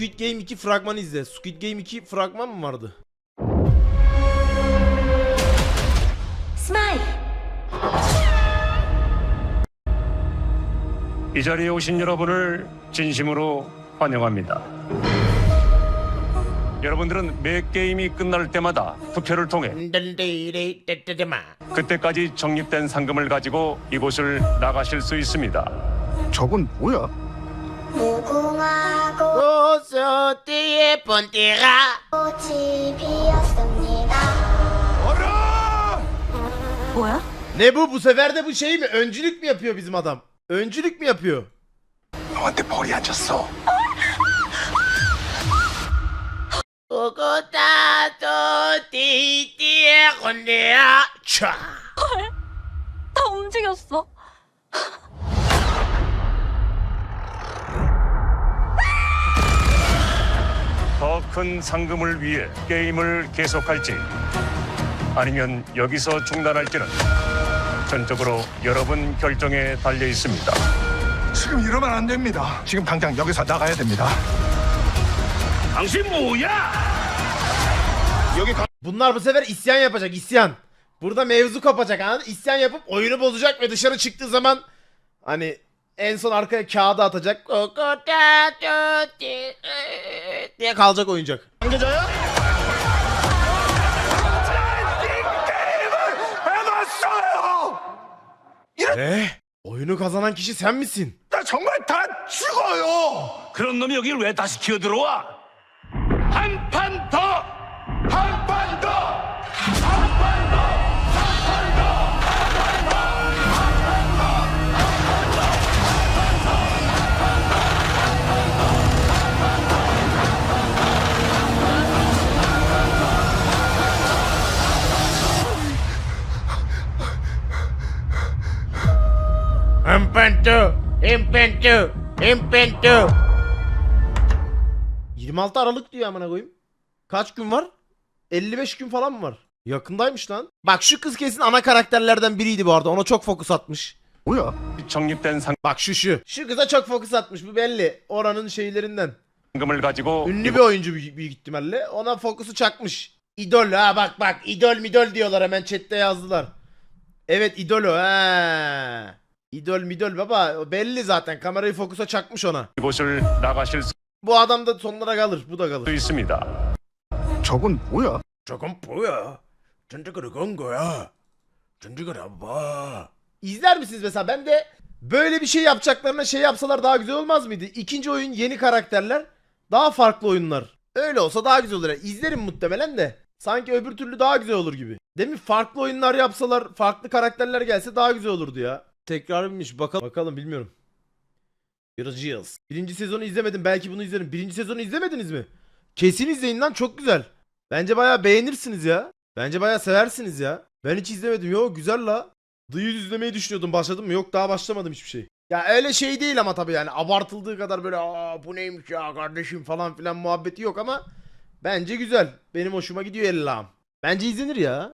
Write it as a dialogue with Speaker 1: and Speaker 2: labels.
Speaker 1: Squid Game 2 fragmanı izle. Squid Game 2 fragman mı vardı?
Speaker 2: 스마일
Speaker 3: 이 자리에 오신 여러분을 진심으로 환영합니다. 여러분들은 매 게임이 끝날 때마다 투표를 통해 그때까지 적립된 상금을 가지고 이곳을 나가실 수 있습니다.
Speaker 4: 저건 뭐야?
Speaker 2: 화꽃이
Speaker 1: 소소띠의 본띠가
Speaker 2: 피었습니다 뭐야?
Speaker 1: Ne bu bu sefer de bu şey mi? Öncülük mü yapıyor bizim adam? Öncülük mü yapıyor?
Speaker 4: 너한테 벌이 안 졌어.
Speaker 1: 소소띠띠의 건데야 차
Speaker 5: 다 움직였어.
Speaker 3: 큰 상금을 위해 게임을 계속할지 아니면 여기서 중단할지는 전적으로 여러분 결정에 달려 있습니다.
Speaker 4: 지금 이러면 안 됩니다. 지금 당장 여기서 나가야 됩니다.
Speaker 3: 당신 뭐야?
Speaker 4: 여기 가...
Speaker 1: Bunlar bu sefer isyan yapacak isyan. Burada mevzu kopacak anladın? İsyan yapıp oyunu bozacak ve dışarı çıktığı zaman hani en son arkaya kağıdı atacak. diye kalacak oyuncak.
Speaker 4: 관계자야? 해봤어요!
Speaker 1: Ne? Oyunu kazanan kişi sen misin?
Speaker 4: 나 정말 다 죽어요!
Speaker 3: 그런 놈이 여길 왜 다시 기어 들어와? 한 판
Speaker 1: Impentu, impentu, impentu. 26 Aralık diyor amına koyayım. Kaç gün var? 55 gün falan mı var? Yakındaymış lan. Bak şu kız kesin ana karakterlerden biriydi bu arada. Ona çok fokus atmış.
Speaker 4: 뭐야?
Speaker 3: 적립된
Speaker 1: Bak şu şu. Şu kıza çok fokus atmış bu belli. Oranın şeylerinden.
Speaker 3: 상금을 가지고
Speaker 1: Ünlü bir oyuncu büyük, büyük ihtimalle. Ona fokusu çakmış. İdol ha bak bak. idol midol diyorlar hemen chatte yazdılar. Evet idol o ha. İdol midol baba. O belli zaten. Kamerayı fokusa çakmış ona.
Speaker 3: 이곳을 나가실 수
Speaker 1: Bu adam da sonlara kalır. Bu da kalır.
Speaker 3: 있습니다.
Speaker 4: 저건 뭐야?
Speaker 1: 저건 뭐야? 전적으로 건 거야. 전적으로 봐. İzler misiniz mesela? Ben de böyle bir şey yapacaklarına şey yapsalar daha güzel olmaz mıydı? İkinci oyun yeni karakterler. Daha farklı oyunlar. Öyle olsa daha güzel olur. Yani İzlerim muhtemelen de. Sanki öbür türlü daha güzel olur gibi. Demin farklı oyunlar yapsalar, farklı karakterler gelse daha güzel olurdu ya. Tekrarmış. Bakalım. Bakalım bilmiyorum. Göreceğiz. Birinci sezonu izlemedim. Belki bunu izlerim. Birinci sezonu izlemediniz mi? Kesin izleyin lan. Çok güzel. Bence bayağı beğenirsiniz ya. Bence bayağı seversiniz ya. Ben hiç izlemedim. Yo güzel la. The Yüz izlemeyi düşünüyordum. Başladım mı? Yok daha başlamadım hiçbir şey. Ya öyle şey değil ama tabii yani abartıldığı kadar böyle aa bu neymiş ya kardeşim falan filan muhabbeti yok ama bence güzel. Benim hoşuma gidiyor Ellam. Bence izlenir ya.